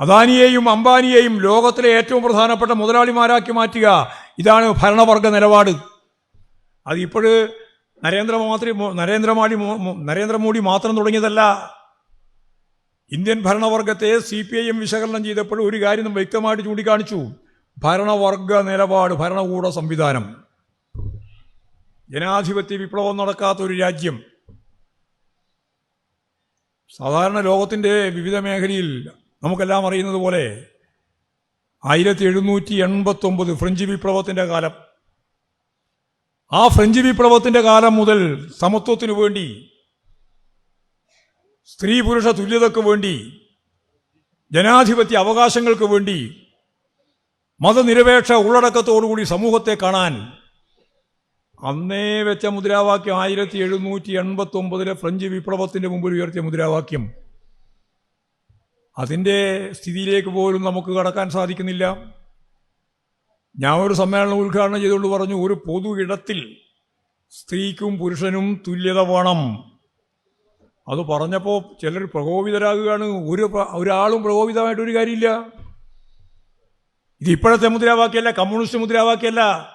അദാനിയെയും അംബാനിയെയും ലോകത്തിലെ ഏറ്റവും പ്രധാനപ്പെട്ട മുതലാളിമാരാക്കി മാറ്റുക. ഇതാണ് ഭരണവർഗ നിലപാട്. അത് ഇപ്പോൾ നരേന്ദ്രമോദി നരേന്ദ്രമോദി നരേന്ദ്രമോദി മാത്രം തുടങ്ങിയതല്ല. ഇന്ത്യൻ ഭരണവർഗത്തെ സി പി ഐ എം വിശകലനം ചെയ്തപ്പോൾ ഒരു കാര്യം വ്യക്തമായിട്ട് ചൂണ്ടിക്കാണിച്ചു. ഭരണവർഗ നിലപാട് ഭരണകൂട സംവിധാനം. ജനാധിപത്യ വിപ്ലവം നടക്കാത്ത ഒരു രാജ്യം. സാധാരണ ലോകത്തിന്റെ വിവിധ മേഖലയിൽ നമുക്കെല്ലാം അറിയുന്നത് പോലെ ആയിരത്തി എഴുന്നൂറ്റി എൺപത്തൊമ്പത് ഫ്രഞ്ച് വിപ്ലവത്തിന്റെ കാലം. ആ ഫ്രഞ്ച് വിപ്ലവത്തിന്റെ കാലം മുതൽ സമത്വത്തിനു വേണ്ടി സ്ത്രീ പുരുഷ തുല്യതയ്ക്ക് വേണ്ടി ജനാധിപത്യ അവകാശങ്ങൾക്ക് വേണ്ടി മതനിരപേക്ഷ ഉള്ളടക്കത്തോടുകൂടി സമൂഹത്തെ കാണാൻ അന്നേ വെച്ച മുദ്രാവാക്യം ആയിരത്തി എഴുന്നൂറ്റി എൺപത്തി ഒമ്പതിലെ ഫ്രഞ്ച് വിപ്ലവത്തിന്റെ മുമ്പിൽ ഉയർത്തിയ മുദ്രാവാക്യം. അതിന്റെ സ്ഥിതിയിലേക്ക് പോലും നമുക്ക് കടക്കാൻ സാധിക്കുന്നില്ല. ഞാൻ ഒരു സമ്മേളനം ഉദ്ഘാടനം ചെയ്തുകൊണ്ട് പറഞ്ഞു ഒരു പൊതു ഇടത്തിൽ സ്ത്രീക്കും പുരുഷനും തുല്യത വേണം. അത് പറഞ്ഞപ്പോൾ ചിലർ പ്രകോപിതരാകുകയാണ്. ഒരു ഒരാളും പ്രകോപിതമായിട്ട് ഒരു കാര്യമില്ല. ഇത് ഇപ്പോഴത്തെ മുദ്രാവാക്യമല്ല കമ്മ്യൂണിസ്റ്റ് മുദ്രാവാക്യമല്ല.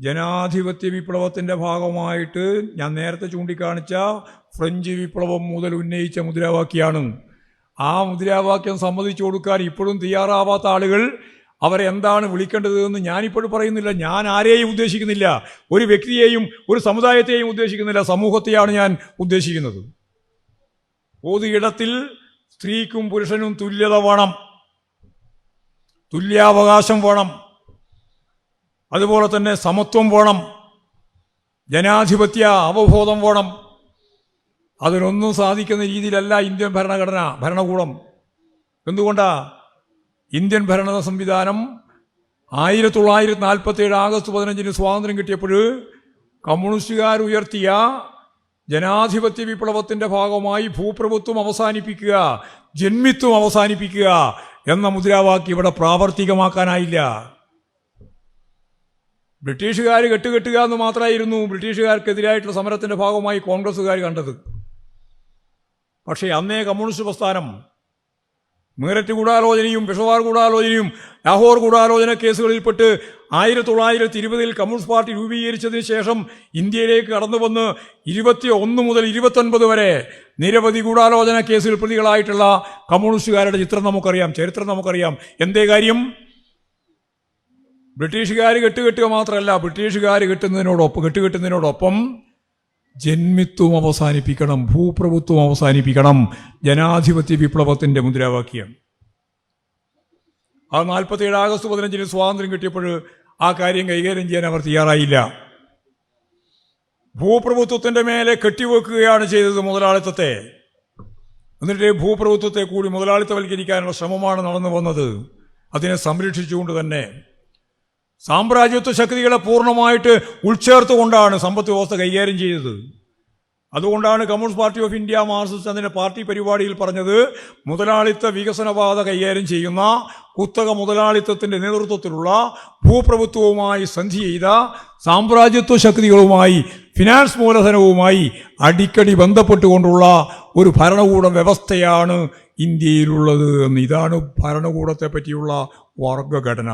ജനാധിപത്യ വിപ്ലവത്തിന്റെ ഭാഗമായിട്ട് ഞാൻ നേരത്തെ ചൂണ്ടിക്കാണിച്ച ഫ്രഞ്ച് വിപ്ലവം മുതൽ ഉന്നയിച്ച മുദ്രാവാക്യമാണ് ആ മുദ്രാവാക്യം സമ്മതിച്ചു കൊടുക്കാൻ ഇപ്പോഴും തയ്യാറാവാത്ത ആളുകൾ അവരെ എന്താണ് വിളിക്കേണ്ടത് എന്ന് ഞാനിപ്പോഴും പറയുന്നില്ല. ഞാൻ ആരെയും ഉദ്ദേശിക്കുന്നില്ല. ഒരു വ്യക്തിയെയും ഒരു സമുദായത്തെയും ഉദ്ദേശിക്കുന്നില്ല. സമൂഹത്തെയാണ് ഞാൻ ഉദ്ദേശിക്കുന്നത്. പൊതു ഇടത്തിൽ സ്ത്രീക്കും പുരുഷനും തുല്യത വേണം. തുല്യാവകാശം വേണം. അതുപോലെ തന്നെ സമത്വം വേണം. ജനാധിപത്യ അവബോധം വേണം. അതിനൊന്നും സാധിക്കുന്ന രീതിയിലല്ല ഇന്ത്യൻ ഭരണഘടന ഭരണകൂടം. എന്തുകൊണ്ടാ? ഇന്ത്യൻ ഭരണ സംവിധാനം ആയിരത്തി തൊള്ളായിരത്തി നാൽപ്പത്തി ഏഴ് ആഗസ്റ്റ് പതിനഞ്ചിന് സ്വാതന്ത്ര്യം കിട്ടിയപ്പോൾ കമ്മ്യൂണിസ്റ്റുകാർ ഉയർത്തിയ ജനാധിപത്യ വിപ്ലവത്തിന്റെ ഭാഗമായി ഭൂപ്രഭുത്വം അവസാനിപ്പിക്കുക ജന്മിത്വം അവസാനിപ്പിക്കുക എന്ന മുദ്രാവാക്യം ഇവിടെ പ്രാവർത്തികമാക്കാനായില്ല. ബ്രിട്ടീഷുകാർ കെട്ടുകെട്ടുക എന്ന് മാത്രമായിരുന്നു ബ്രിട്ടീഷുകാർക്കെതിരായിട്ടുള്ള സമരത്തിന്റെ ഭാഗമായി കോൺഗ്രസ്സുകാർ കണ്ടത്. പക്ഷേ അന്നേ കമ്മ്യൂണിസ്റ്റ് പ്രസ്ഥാനം മീററ്റ് ഗൂഢാലോചനയും പെഷവാർ ഗൂഢാലോചനയും ലാഹോർ ഗൂഢാലോചന കേസുകളിൽപ്പെട്ട് ആയിരത്തി തൊള്ളായിരത്തി ഇരുപതിൽ കമ്മ്യൂണിസ്റ്റ് പാർട്ടി രൂപീകരിച്ചതിന് ശേഷം ഇന്ത്യയിലേക്ക് കടന്നു വന്ന് ഇരുപത്തി ഒന്ന് മുതൽ ഇരുപത്തൊൻപത് വരെ നിരവധി ഗൂഢാലോചന കേസുകൾ പ്രതികളായിട്ടുള്ള കമ്മ്യൂണിസ്റ്റുകാരുടെ ചിത്രം നമുക്കറിയാം ചരിത്രം നമുക്കറിയാം. എന്തേ കാര്യം? ബ്രിട്ടീഷുകാർ കെട്ടുകെട്ടുക മാത്രമല്ല ബ്രിട്ടീഷുകാർ കെട്ടുന്നതിനോടൊപ്പം കെട്ടുകെട്ടുന്നതിനോടൊപ്പം ജന്മിത്വം അവസാനിപ്പിക്കണം ഭൂപ്രഭുത്വം അവസാനിപ്പിക്കണം ജനാധിപത്യ വിപ്ലവത്തിന്റെ മുദ്രാവാക്യം. ആ നാൽപ്പത്തിയേഴ് ആഗസ്റ്റ് പതിനഞ്ചിന് സ്വാതന്ത്ര്യം കിട്ടിയപ്പോൾ ആ കാര്യം കൈകാര്യം ചെയ്യാൻ അവർ തയ്യാറായില്ല. ഭൂപ്രഭുത്വത്തിന്റെ മേലെ കെട്ടിവെക്കുകയാണ് ചെയ്തത് മുതലാളിത്തത്തെ. എന്നിട്ട് ഭൂപ്രഭുത്വത്തെ കൂടി മുതലാളിത്തവൽക്കരിക്കാനുള്ള ശ്രമമാണ് നടന്നു വന്നത്. അതിനെ സംരക്ഷിച്ചുകൊണ്ട് തന്നെ സാമ്രാജ്യത്വ ശക്തികളെ പൂർണമായിട്ട് ഉൾച്ചേർത്തുകൊണ്ടാണ് സമ്പത്ത് വ്യവസ്ഥ കൈകാര്യം ചെയ്തത്. അതുകൊണ്ടാണ് communist party of India Marxist അതിന്റെ പാർട്ടി പരിപാടിയിൽ പറഞ്ഞത് മുതലാളിത്ത വികസനപാത കൈകാര്യം ചെയ്യുന്ന കുത്തക മുതലാളിത്തത്തിന്റെ നേതൃത്വത്തിലുള്ള ഭൂപ്രഭുത്വവുമായി സന്ധി ചെയ്ത സാമ്രാജ്യത്വ ശക്തികളുമായി ഫിനാൻസ് മൂലധനവുമായി അടിക്കടി ബന്ധപ്പെട്ടുകൊണ്ടുള്ള ഒരു ഭരണകൂട വ്യവസ്ഥയാണ് ഇന്ത്യയിലുള്ളത് എന്ന്. ഇതാണ് ഭരണകൂടത്തെ പറ്റിയുള്ള വർഗഘടന